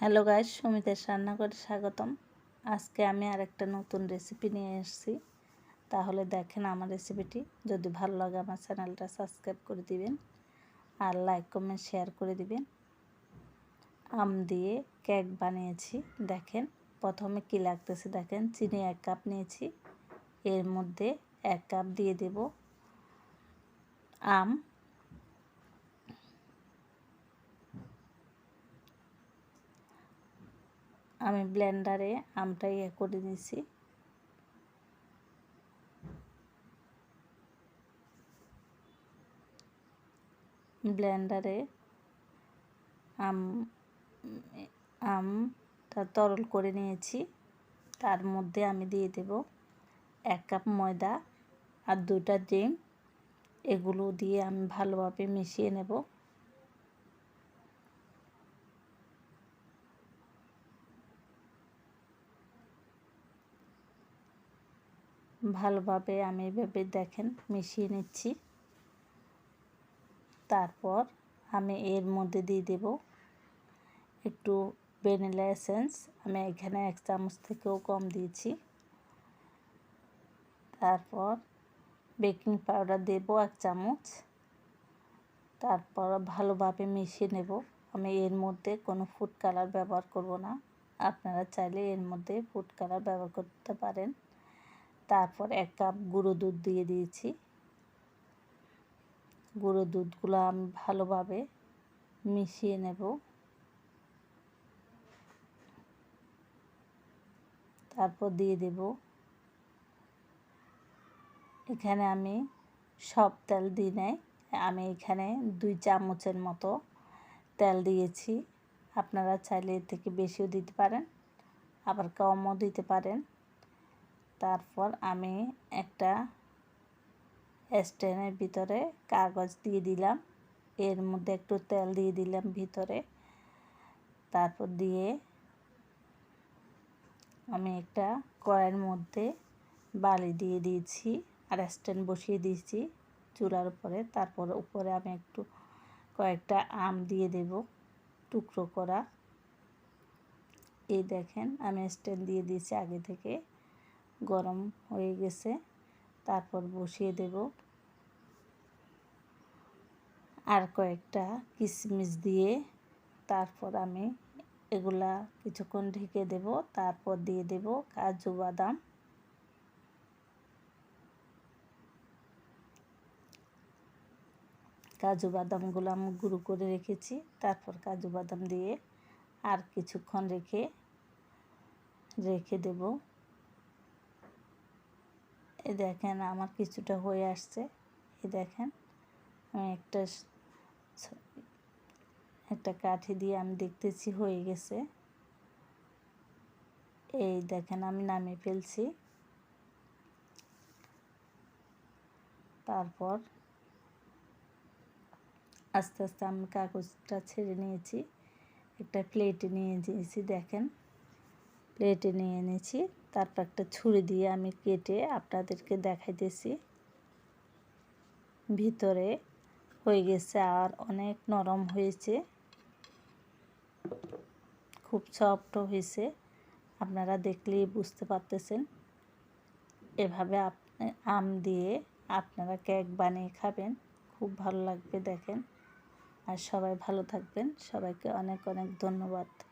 Hello guys, সুমিতের রান্নাঘরে স্বাগতম। আজকে আমি আরেকটা নতুন রেসিপি নিয়ে এসেছি। তাহলে দেখেন আমার রেসিপিটি যদি ভালো লাগে আমার চ্যানেলটা সাবস্ক্রাইব করে দিবেন আর লাইক কমেন্ট শেয়ার করে দিবেন। আম দিয়ে কেক বানিয়েছি, দেখেন। প্রথমে কি লাগতেছে দেখেন, চিনি এক কাপ নিয়েছি। এর মধ্যে এক কাপ দিয়ে দেব আম। আমি ব্লেন্ডারে আমটা ইয়ে করে নিয়েছি ব্লেন্ডারে আম, আমটা তরল করে নিয়েছি। তার মধ্যে আমি দিয়ে দেব এক কাপ ময়দা আর দুটা ডিম। এগুলো দিয়ে আমি ভালোভাবে মিশিয়ে নেব। ভালোভাবে আমি এভাবে দেখেন মিশিয়ে নিচ্ছি। তারপর আমি এর মধ্যে দিয়ে দেব একটু ভ্যানিলা এসেন্স। আমি এখানে এক চামচ থেকেও কম দিয়েছি। তারপর বেকিং পাউডার দেব এক চামচ। তারপর ভালোভাবে মিশিয়ে নেব। আমি এর মধ্যে কোনো ফুড কালার ব্যবহার করব না। আপনারা চাইলে এর মধ্যে ফুড কালার ব্যবহার করতে পারেন। তারপর এক কাপ গুঁড়ো দুধ দিয়ে দিয়েছি। গুঁড়ো দুধগুলো আমি ভালোভাবে মিশিয়ে নেব। তারপর দিয়ে দেব। এখানে আমি সব তেল দিই নাই। আমি এখানে দুই চামচের মতো তেল দিয়েছি। আপনারা চাইলে এর থেকে বেশিও দিতে পারেন, আবার কমও দিতে পারেন। তারপর আমি একটা স্ট্যান্ডের ভিতরে কাগজ দিয়ে দিলাম। এর মধ্যে একটু তেল দিয়ে দিলাম ভিতরে। তারপর দিয়ে আমি একটা কড়াইয়ের মধ্যে বালি দিয়ে দিয়েছি আর স্ট্যান্ড বসিয়ে দিয়েছি চুলার উপরে। তারপর উপরে আমি একটু কয়েকটা আম দিয়ে দেব টুকরো করা। এই দেখেন, আমি স্ট্যান্ড দিয়ে দিয়েছি আগে থেকে। গরম হয়ে গেছে। তারপর বসিয়ে দেব। আর কয়েকটা কিশমিশ দিয়ে তারপর আমি এগুলা কিছুক্ষণ ঢেকে দেব। তারপর দিয়ে দেব কাজু বাদাম। কাজু বাদামগুলো আমি গুঁড়ো করে রেখেছি। তারপর কাজু বাদাম দিয়ে আর কিছুক্ষণ রেখে রেখে দেব। এই দেখেন আমার কিছুটা হয়ে আসছে। এই দেখেন, আমি একটা একটা কাঠি দিয়ে আমি দেখতেছি হয়ে গেছে। এই দেখেন, আমি নামিয়ে ফেলছি। তারপর আস্তে আস্তে আমি কাগজটা ছেড়ে নিয়েছি, একটা প্লেটে নিয়ে নিয়েছি, দেখেন। প্লেটে নিয়ে এনেছি। তারপর একটা ছুরি দিয়ে আমি কেটে আপনাদেরকে দেখাইতেছি। ভিতরে হয়ে গেছে আর অনেক নরম হয়েছে। খুব সফট হয়েছে। আপনারা দেখলেই বুঝতে পারতেছেন। এভাবে আম দিয়ে আপনারা কেক বানিয়ে খাবেন। খুব ভালো লাগবে দেখেন। আর সবাই ভালো থাকবেন। সবাইকে অনেক অনেক ধন্যবাদ।